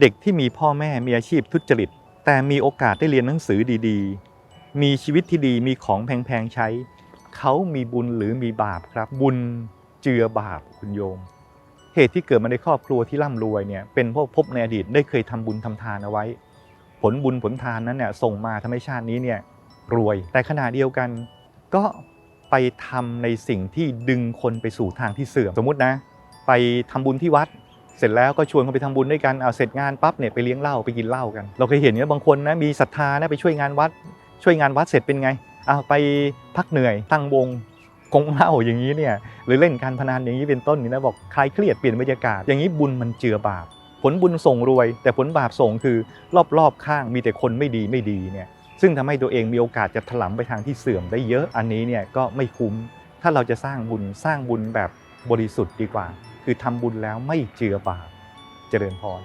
เด็กที่มีพ่อแม่มีอาชีพทุจริต แต่มีโอกาสได้เรียนหนังสือดีๆ มีชีวิตที่ดีมีของแพงๆใช้ เขามีบุญหรือมีบาปครับ บุญเจือบาปคุณโยม เหตุที่เกิดมาในครอบครัวที่ร่ำรวยเนี่ยเป็นเพราะพบในอดีตได้เคยทำบุญทำทานเอาไว้ ผลบุญผลทานนั้นเนี่ยส่งมาทำให้ชาตินี้เนี่ยรวย แต่ขณะเดียวกัน ก็ไปทำในสิ่งที่ดึงคนไปสู่ทางที่เสื่อมสมมตินะ ไปทำบุญที่วัด เสร็จแล้วก็ชวนเขาไปทำบุญด้วยกันเอาเสร็จงานปั๊บเนี่ยไปเลี้ยงเหล้าไปกินเหล้ากัน เราเคยเห็นเนี่ยบางคนนะมีศรัทธานะไปช่วยงานวัด ช่วยงานวัดเสร็จเป็นไงเอาไปพักเหนื่อยตั้งวงกงเหล้าอย่างนี้เนี่ยหรือเล่นการพนันอย่างนี้เป็นต้นนี่นะบอกคลายเครียดเปลี่ยนบรรยากาศ อย่างนี้บุญมันเจือบาป ผลบุญส่งรวย แต่ผลบาปส่งคือรอบๆข้างมีแต่คนไม่ดีไม่ดีเนี่ยซึ่งทำให้ตัวเองมีโอกาสจะถลำไปทางที่เสื่อมได้เยอะอันนี้เนี่ยก็ไม่คุ้ม ถ้าเราจะสร้างบุญสร้างบุญแบบบริสุทธิ์ดีกว่า คือทำบุญแล้วไม่เจือบาปเจริญพร